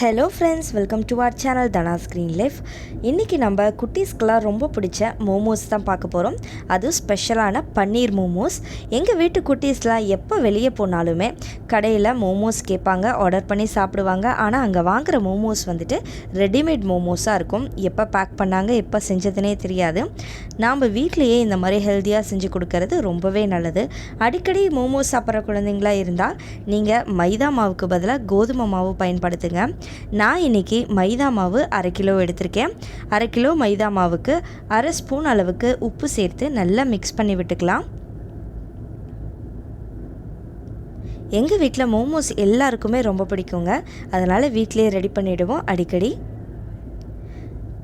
Hello friends welcome to our channel Dhana screen life இன்றைக்கி நம்ம குட்டீஸ்க்கெலாம் ரொம்ப பிடிச்ச மோமோஸ் தான் பார்க்க போகிறோம் அதுவும் ஸ்பெஷலான பன்னீர் மோமோஸ் எங்கள் வீட்டு குட்டீஸ்லாம் எப்போ வெளியே போனாலுமே கடையில் மோமோஸ் கேட்பாங்க ஆர்டர் பண்ணி சாப்பிடுவாங்க. ஆனால் அங்கே வாங்குகிற மோமோஸ் வந்துட்டு ரெடிமேட் மோமோஸாக இருக்கும். எப்போ பேக் பண்ணாங்க எப்போ செஞ்சதுனே தெரியாது. நாம் வீட்லேயே இந்த மாதிரி ஹெல்த்தியாக செஞ்சு கொடுக்கறது ரொம்பவே நல்லது. அடிக்கடி மோமோஸ் சாப்பிட்ற குழந்தைங்களா இருந்தால் நீங்கள் மைதா மாவுக்கு பதிலாக கோதுமை மாவு பயன்படுத்துங்க. நான் இன்றைக்கி மைதா மாவு அரை கிலோ எடுத்திருக்கேன். அரை கிலோ மைதா மாவுக்கு அரை ஸ்பூன் அளவுக்கு உப்பு சேர்த்து நல்லா மிக்ஸ் பண்ணி விட்டுக்கலாம். எங்கள் வீட்டில் மோமோஸ் எல்லாருக்குமே ரொம்ப பிடிக்குங்க. அதனால் வீட்டிலேயே ரெடி பண்ணிவிடுவோம் அடிக்கடி.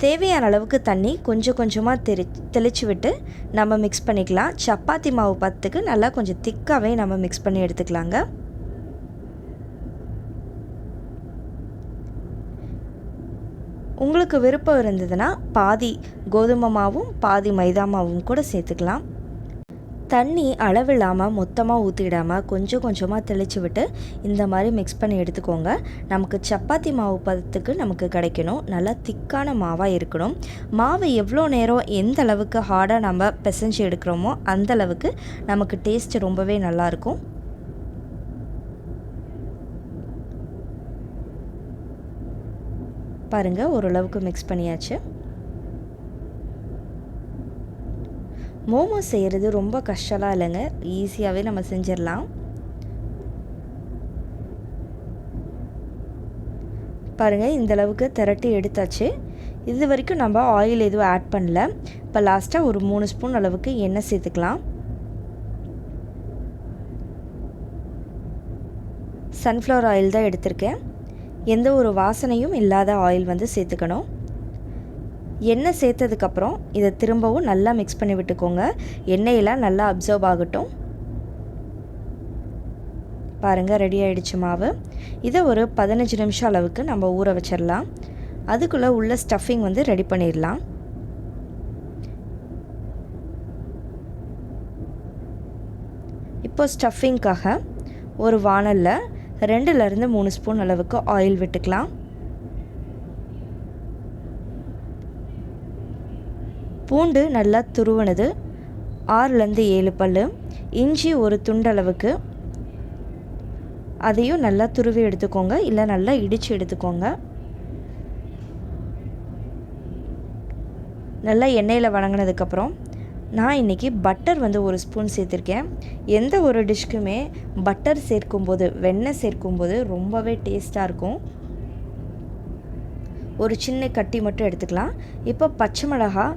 தேவையான அளவுக்கு தண்ணி கொஞ்சம் கொஞ்சமாக தெளி தெளித்து விட்டு நம்ம மிக்ஸ் பண்ணிக்கலாம். சப்பாத்தி மாவு பத்துக்கு நல்லா கொஞ்சம் திக்காகவே நம்ம மிக்ஸ் பண்ணி எடுத்துக்கலாங்க. உங்களுக்கு விருப்பம் இருந்ததுன்னா பாதி கோதுமை மாவும் பாதி மைதா மாவும் கூட சேர்த்துக்கலாம். தண்ணி அளவில்லாமல் மொத்தமாக ஊற்றிடாமல் கொஞ்சம் கொஞ்சமாக தெளித்து விட்டு இந்த மாதிரி மிக்ஸ் பண்ணி எடுத்துக்கோங்க. நமக்கு சப்பாத்தி மாவு பதத்துக்கு நமக்கு கிடைக்கணும். நல்லா திக்கான மாவாக இருக்கணும். மாவு எவ்வளோ நேரம் எந்த அளவுக்கு ஹார்டாக நம்ம பிசைஞ்சு எடுக்கிறோமோ அந்த அளவுக்கு நமக்கு டேஸ்ட் ரொம்பவே நல்லாயிருக்கும் பாருங்கள் ஓரளவுக்கு மிக்ஸ் பண்ணியாச்சு. மோமோஸ் செய்கிறது ரொம்ப கஷ்டம்லாம் இல்லைங்க. ஈஸியாகவே நம்ம செஞ்சிடலாம். பாருங்கள் இந்த அளவுக்கு திரட்டி எடுத்தாச்சு. இது வரைக்கும் நம்ம ஆயில் எதுவும் ஆட் பண்ணல. இப்போ லாஸ்ட்டாக ஒரு மூணு ஸ்பூன் அளவுக்கு எண்ணெய் சேர்த்துக்கலாம். சன்ஃப்ளவர் ஆயில் தான் எடுத்திருக்கேன். எந்த ஒரு வாசனையும் இல்லாத ஆயில் வந்து சேர்த்துக்கணும். எண்ணெய் சேர்த்ததுக்கப்புறம் இதை திரும்பவும் நல்லா மிக்ஸ் பண்ணி விட்டுக்கோங்க. எண்ணெயெல்லாம் நல்லா அப்சர்வ் ஆகட்டும். பாருங்கள் ரெடி ஆகிடுச்சு மாவு. இதை ஒரு பதினஞ்சு நிமிஷம் அளவுக்கு நம்ம ஊற வச்சிடலாம். அதுக்குள்ளே உள்ள ஸ்டஃபிங் வந்து ரெடி பண்ணிடலாம். இப்போ ஸ்டஃபிங்க்காக ஒரு வானலில் ரெண்டுலேருந்து மூணு ஸ்பூன் அளவுக்கு ஆயில் விட்டுக்கலாம். பூண்டு நல்லா துருவனது. ஆறுலேருந்து ஏழு பல் இஞ்சி ஒரு துண்டளவுக்கு அதையும் நல்லா துருவி எடுத்துக்கோங்க. இல்லை நல்லா இடித்து எடுத்துக்கோங்க. நல்லா எண்ணெயில் வணங்கினதுக்கப்புறம் நான் இன்றைக்கி பட்டர் வந்து ஒரு ஸ்பூன் சேர்த்துருக்கேன். எந்த ஒரு டிஷ்க்குமே பட்டர் சேர்க்கும்போது வெண்ணெய் சேர்க்கும்போது ரொம்பவே டேஸ்ட்டாக இருக்கும். ஒரு சின்ன கட்டி மட்டும் எடுத்துக்கலாம். இப்போ பச்சை மிளகா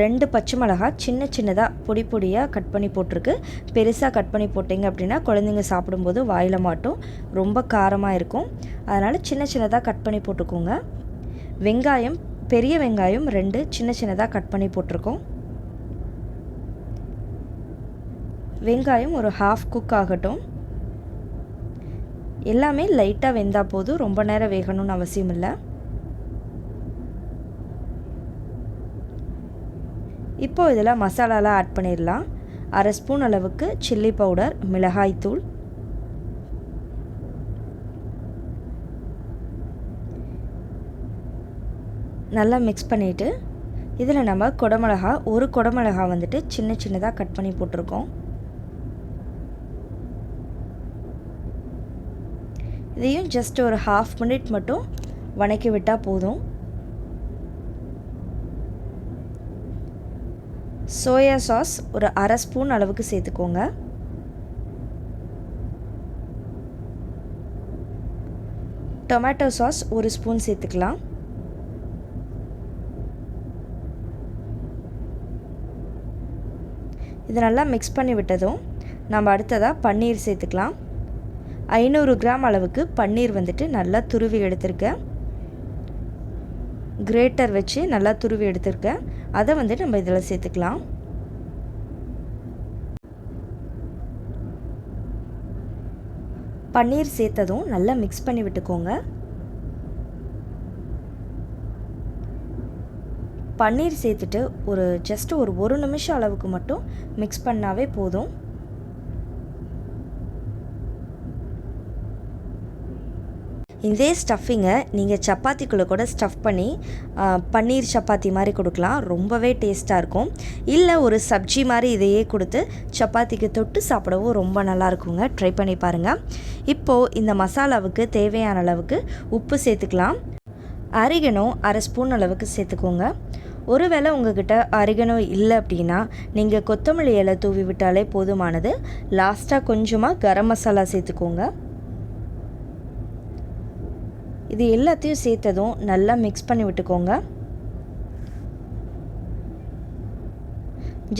ரெண்டு பச்சை மிளகா சின்ன சின்னதாக பொடி பொடியாக கட் பண்ணி போட்டிருக்கு. பெருசாக கட் பண்ணி போட்டிங்க அப்படின்னா குழந்தைங்க சாப்பிடும்போது வாயில் மாட்டும். ரொம்ப காரமாக இருக்கும். அதனால் சின்ன சின்னதாக கட் பண்ணி போட்டுக்கோங்க. வெங்காயம் பெரிய வெங்காயம் ரெண்டு சின்ன சின்னதாக கட் பண்ணி போட்டிருக்கோம். வெங்காயம் ஒரு ஹாஃப் குக் ஆகட்டும். எல்லாமே லைட்டாக வெந்தால் போதும். ரொம்ப நேரம் வேகணும்னு அவசியம் இல்லை. இப்போ இதில் மசாலாலாம் ஆட் பண்ணிடலாம் அரை ஸ்பூன் அளவுக்கு சில்லி பவுடர் மிளகாய்த்தூள் நல்லா மிக்ஸ் பண்ணிவிட்டு இதில் நம்ம குடமிளகா ஒரு குடமிளகா வந்துட்டு சின்ன சின்னதாக கட் பண்ணி போட்டிருக்கோம். இதையும் ஜஸ்ட் ஒரு ஹாஃப் மினிட் மட்டும் வணக்கி விட்டால் போதும். சோயா சாஸ் ஒரு அரை ஸ்பூன் அளவுக்கு சேர்த்துக்கோங்க. டொமேட்டோ சாஸ் ஒரு ஸ்பூன் சேர்த்துக்கலாம். இது நல்லா மிக்ஸ் பண்ணி விட்டதும் நம்ம அடுத்ததாக பன்னீர் சேர்த்துக்கலாம். ஐநூறு கிராம் அளவுக்கு பன்னீர் வந்துட்டு நல்லா துருவி எடுத்திருக்கேன். கிரேட்டர் வச்சு நல்லா துருவி எடுத்திருக்கேன். அதை வந்துட்டு நம்ம இதில் சேர்த்துக்கலாம். பன்னீர் சேர்த்ததும் நல்லா மிக்ஸ் பண்ணி விட்டுக்கோங்க. பன்னீர் சேர்த்துட்டு ஒரு ஜஸ்ட் ஒரு ஒரு நிமிஷம் அளவுக்கு மட்டும் மிக்ஸ் பண்ணாவே போதும். இதே ஸ்டஃபிங்கை நீங்கள் சப்பாத்திக்குள்ளே கூட ஸ்டஃப் பண்ணி பன்னீர் சப்பாத்தி மாதிரி கொடுக்கலாம். ரொம்பவே டேஸ்ட்டாக இருக்கும். இல்லை ஒரு சப்ஜி மாதிரி இதையே கொடுத்து சப்பாத்திக்கு தொட்டு சாப்பிடவும் ரொம்ப நல்லா இருக்குங்க. ட்ரை பண்ணி பாருங்கள் இப்போது இந்த மசாலாவுக்கு தேவையான அளவுக்கு உப்பு சேர்த்துக்கலாம். அரிகனும் அரை ஸ்பூன் அளவுக்கு சேர்த்துக்கோங்க. ஒருவேளை உங்ககிட்ட அரிகனோ இல்லை அப்படின்னா நீங்கள் கொத்தமல்லி இலை தூவி விட்டாலே போதுமானது. லாஸ்ட்டாக கொஞ்சமாக கரம் மசாலா சேர்த்துக்கோங்க. இது எல்லாத்தையும் சேர்த்ததும் நல்லா மிக்ஸ் பண்ணி விட்டுக்கோங்க.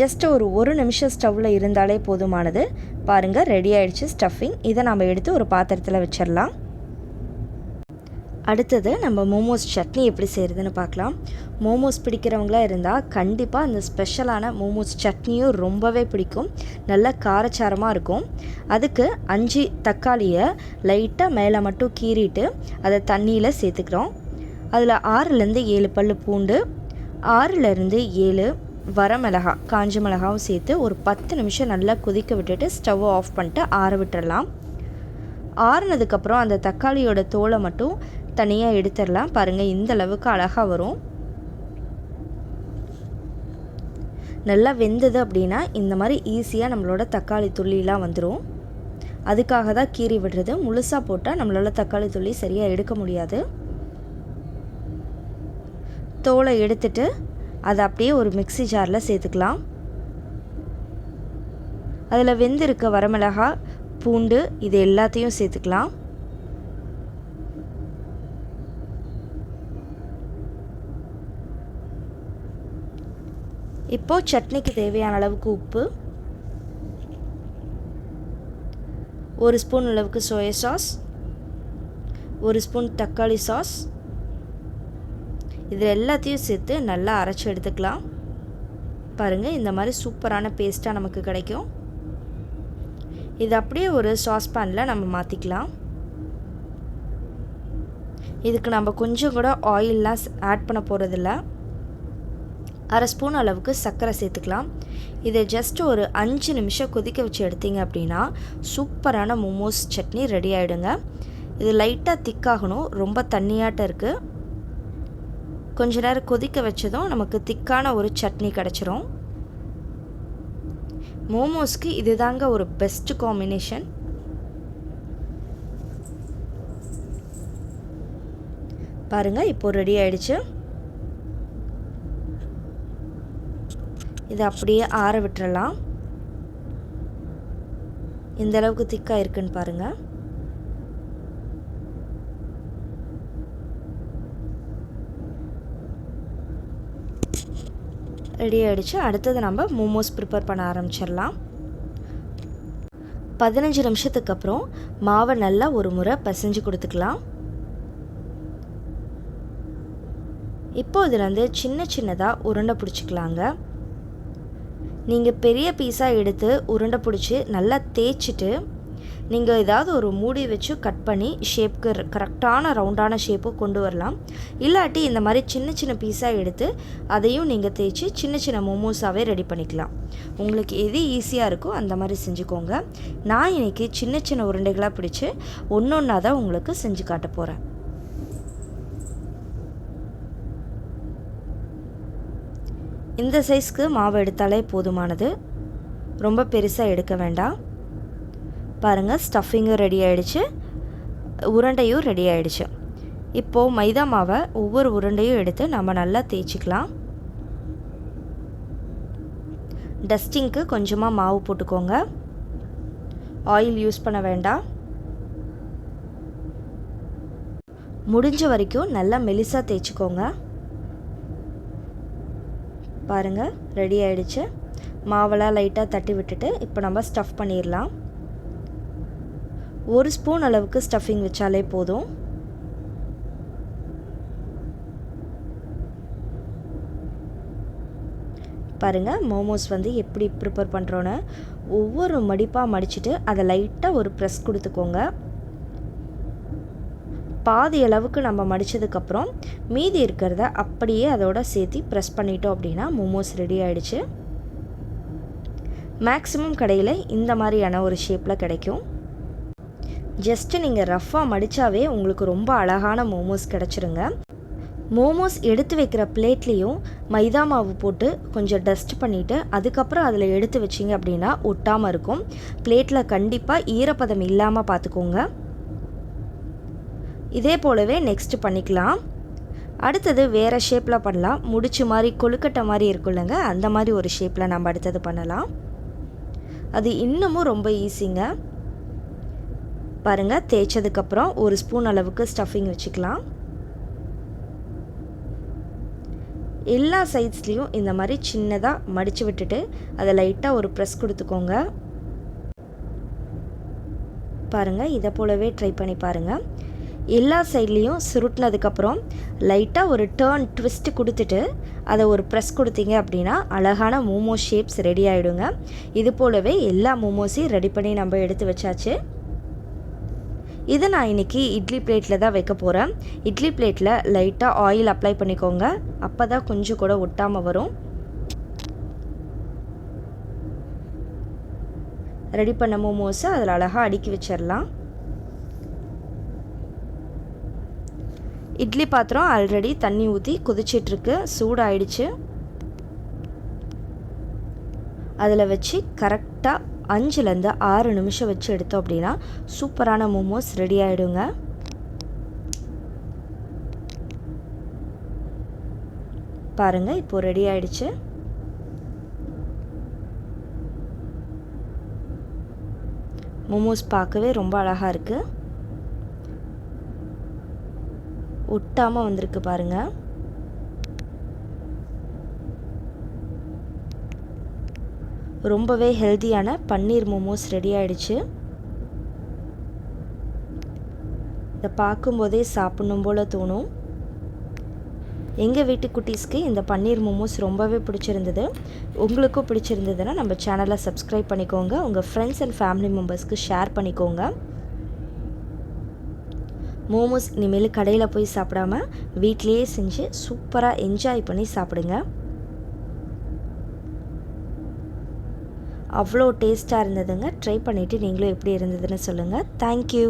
ஜஸ்ட் ஒரு ஒரு நிமிஷம் ஸ்டவ்வில் இருந்தாலே போதுமானது. பாருங்கள் ரெடி ஆகிடுச்சு ஸ்டஃபிங் இதை நம்ம எடுத்து ஒரு பாத்திரத்தில் வச்சிடலாம் அடுத்தது நம்ம மோமோஸ் சட்னி எப்படி செய்கிறதுன்னு பார்க்கலாம். மோமோஸ் பிடிக்கிறவங்களா இருந்தால் கண்டிப்பாக அந்த ஸ்பெஷலான மோமோஸ் சட்னியும் ரொம்பவே பிடிக்கும். நல்ல காரச்சாரமாக இருக்கும். அதுக்கு அஞ்சு தக்காளியை லைட்டாக மேலே மட்டும் கீறிட்டு அதை தண்ணியில் சேர்த்துக்கிறோம். அதில் ஆறுலேருந்து ஏழு பல் பூண்டு ஆறுலேருந்து ஏழு வரமிளகா காஞ்ச மிளகாவும் சேர்த்து ஒரு பத்து நிமிஷம் நல்லா கொதிக்க விட்டுட்டு ஸ்டவ் ஆஃப் பண்ணிட்டு ஆற விட்டுடலாம் ஆறுனதுக்கப்புறம் அந்த தக்காளியோட தோலை மட்டும் தனியாக எடுத்துடலாம். பாருங்கள் இந்த அளவுக்கு அழகாக வரும். நல்லா வெந்தது அப்படின்னா இந்த மாதிரி ஈஸியாக நம்மளோட தக்காளி துள்ளிலாம் வந்துடும் அதுக்காக தான் கீறி விடுறது. முழுசாக போட்டால் நம்மளால் தக்காளி துள்ளி சரியாக எடுக்க முடியாது. தோலை எடுத்துட்டு அதை அப்படியே ஒரு மிக்ஸி ஜாரில் சேர்த்துக்கலாம். அதில் வெந்திருக்க வரமிளகா பூண்டு இது எல்லாத்தையும் சேர்த்துக்கலாம். இப்போது சட்னிக்கு தேவையான அளவுக்கு உப்பு. ஒரு ஸ்பூன் அளவுக்கு சோயா சாஸ் ஒரு ஸ்பூன் தக்காளி சாஸ் இது எல்லாத்தையும் சேர்த்து நல்லா அரைச்சி எடுத்துக்கலாம். பாருங்கள் இந்த மாதிரி சூப்பரான பேஸ்ட்டாக நமக்கு கிடைக்கும். இது அப்படியே ஒரு சாஸ் பேனில் நம்ம மாற்றிக்கலாம் இதுக்கு நம்ம கொஞ்சம் கூட ஆயிலெலாம் ஆட் பண்ண போகிறதில்ல அரை ஸ்பூன் அளவுக்கு சர்க்கரை சேர்த்துக்கலாம். இதை ஜஸ்ட் ஒரு அஞ்சு நிமிஷம் கொதிக்க வச்சு எடுத்தீங்க அப்படின்னா சூப்பரான மோமோஸ் சட்னி ரெடி ஆகிடுங்க இது லைட்டாக திக்காகணும் ரொம்ப தண்ணியாட்ட இருக்குது கொஞ்ச நேரம் கொதிக்க வச்சதும் நமக்கு திக்கான ஒரு சட்னி கிடச்சிரும். மோமோஸ்க்கு இதுதாங்க ஒரு பெஸ்ட் காம்பினேஷன் பாருங்கள் இப்போது ரெடி ஆயிடுச்சு. இதை அப்படியே ஆற விட்டுறலாம். இந்த அளவுக்கு திக்காக இருக்குன்னு பாருங்கள் ரெடி ஆகிடுச்சு அடுத்தது நம்ம மோமோஸ் ப்ரிப்பேர் பண்ண ஆரம்பிச்சிடலாம். பதினஞ்சு நிமிஷத்துக்கு அப்புறம் மாவை நல்லா ஒரு முறை பிசைஞ்சு கொடுத்துக்கலாம். இப்போ இதுலேருந்து சின்ன சின்னதாக உருண்டை பிடிச்சிக்கலாங்க. நீங்கள் பெரிய பீஸாக எடுத்து உருண்டை பிடிச்சி நல்லா தேய்ச்சிட்டு நீங்கள் ஏதாவது ஒரு மூடி வச்சு கட் பண்ணி ஷேப்க்கு கரெக்டான ரவுண்டான ஷேப்பு கொண்டு வரலாம். இல்லாட்டி இந்த மாதிரி சின்ன சின்ன பீஸாக எடுத்து அதையும் நீங்கள் தேய்ச்சி சின்ன சின்ன மோமோஸாகவே ரெடி பண்ணிக்கலாம். உங்களுக்கு எது ஈஸியாக இருக்கோ அந்த மாதிரி செஞ்சுக்கோங்க. நான் இன்றைக்கி சின்ன சின்ன உருண்டைகளாக பிடிச்சி ஒன்று ஒன்றா தான் உங்களுக்கு செஞ்சு காட்ட போகிறேன் இந்த சைஸ்க்கு மாவு எடுத்தாலே போதுமானது. ரொம்ப பெருசாக எடுக்க வேண்டாம் பாருங்கள் ஸ்டஃபிங்கும் ரெடி ஆகிடுச்சு உருண்டையும் ரெடி ஆகிடுச்சு இப்போது மைதா மாவை ஒவ்வொரு உருண்டையும் எடுத்து நம்ம நல்லா தேய்ச்சிக்கலாம். டஸ்டிங்க்கு கொஞ்சமாக மாவு போட்டுக்கோங்க. ஆயில் யூஸ் பண்ண வேண்டாம். முடிஞ்ச வரைக்கும் நல்லா மெலிசாக தேய்ச்சிக்கோங்க. பாருங்கள் ரெடி ஆகிடுச்சு மாவெல்லாம் லைட்டாக தட்டி விட்டுட்டு இப்போ நம்ம ஸ்டஃப் பண்ணிடலாம் ஒரு ஸ்பூன் அளவுக்கு ஸ்டஃபிங் வச்சாலே போதும். பாருங்கள் மோமோஸ் வந்து எப்படி ப்ரிப்பேர் பண்ணுறோன்னு ஒவ்வொரு மடிப்பாக மடிச்சுட்டு அதை லைட்டாக ஒரு ப்ரெஸ் கொடுத்துக்கோங்க. பாதி அளவுக்கு நம்ம மடித்ததுக்கப்புறம் மீதி இருக்கிறத அப்படியே அதோட சேர்த்து ப்ரெஸ் பண்ணிட்டோம் அப்படின்னா மோமோஸ் ரெடி ஆகிடுச்சு மேக்ஸிமம் கடையில் இந்த மாதிரியான ஒரு ஷேப்பில் கிடைக்கும். ஜஸ்ட்டு நீங்கள் ரஃப்பாக மடித்தாவே உங்களுக்கு ரொம்ப அழகான மோமோஸ் கிடச்சிருங்க. மோமோஸ் எடுத்து வைக்கிற பிளேட்லேயும் மைதா மாவு போட்டு கொஞ்சம் டஸ்ட் பண்ணிவிட்டு அதுக்கப்புறம் அதில் எடுத்து வச்சிங்க அப்படின்னா ஒட்டாமல் இருக்கும். பிளேட்டில் கண்டிப்பாக ஈரப்பதம் இல்லாமல் பார்த்துக்கோங்க இதே போலவே நெக்ஸ்ட் பண்ணிக்கலாம். அடுத்தது வேறு ஷேப்பில் பண்ணலாம். முடிச்சு மாதிரி கொழுக்கட்டை மாதிரி இருக்குல்லங்க. அந்த மாதிரி ஒரு ஷேப்பில் நம்ம அடுத்தது பண்ணலாம். அது இன்னமும் ரொம்ப ஈஸிங்க பாருங்கள் தேய்ச்சதுக்கப்புறம் ஒரு ஸ்பூன் அளவுக்கு ஸ்டஃபிங் வச்சுக்கலாம். எல்லா சைட்ஸ்லேயும் இந்த மாதிரி சின்னதாக மடித்து விட்டுட்டு அதை லைட்டாக ஒரு ப்ரெஸ் கொடுத்துக்கோங்க. பாருங்கள் இதை போலவே ட்ரை பண்ணி பாருங்கள் எல்லா சைட்லேயும் சுருட்டினதுக்கப்புறம் லைட்டாக ஒரு டேர்ன் ட்விஸ்ட்டு கொடுத்துட்டு அதை ஒரு ப்ரெஸ் கொடுத்தீங்க அப்படின்னா அழகான மோமோ ஷேப்ஸ் ரெடி ஆகிடுங்க இது போலவே எல்லா மோமோஸையும் ரெடி பண்ணி நம்ம எடுத்து வச்சாச்சு. இதை நான் இன்றைக்கி இட்லி பிளேட்டில் தான் வைக்க போகிறேன் இட்லி பிளேட்டில் லைட்டாக ஆயில் அப்ளை பண்ணிக்கோங்க. அப்போ தான் கொஞ்சம் கூட ஒட்டாமல் வரும். ரெடி பண்ண மோமோஸை அதில் அழகாக அடுக்கி வச்சிடலாம். இட்லி பாத்திரம் ஆல்ரெடி தண்ணி ஊற்றி கொதிச்சிட்ருக்கு. சூடாயிடுச்சு. அதில் வச்சு கரெக்டாக அஞ்சுலேருந்து ஆறு நிமிஷம் வச்சு எடுத்தோம் அப்படின்னா சூப்பரான மோமோஸ் ரெடி ஆகிடுங்க பாருங்கள் இப்போது ரெடி ஆயிடுச்சு. மோமோஸ் பார்க்கவே ரொம்ப அழகாக இருக்குது ஒட்டாமல் வந்திருக்கு பாருங்கள் ரொம்பவே ஹெல்த்தியான பன்னீர் மோமோஸ் ரெடி ஆகிடுச்சு இதை பார்க்கும்போதே சாப்பிடணும் போல் தோணும். எங்கள் வீட்டு குட்டீஸ்க்கு இந்த பன்னீர் மோமோஸ் ரொம்பவே பிடிச்சிருந்தது. உங்களுக்கும் பிடிச்சிருந்ததுன்னா நம்ம சேனலை சப்ஸ்கிரைப் பண்ணிக்கோங்க. உங்கள் ஃப்ரெண்ட்ஸ் அண்ட் ஃபேமிலி மெம்பர்ஸ்க்கு ஷேர் பண்ணிக்கோங்க. மோமோஸ் இனிமேல் கடையில் போய் சாப்பிடாம வீட்லேயே செஞ்சு சூப்பராக என்ஜாய் பண்ணி சாப்பிடுங்க. அவ்வளோ டேஸ்ட்டாக இருந்ததுங்க. ட்ரை பண்ணிவிட்டு நீங்களும் எப்படி இருந்ததுன்னு சொல்லுங்கள் தேங்க்யூ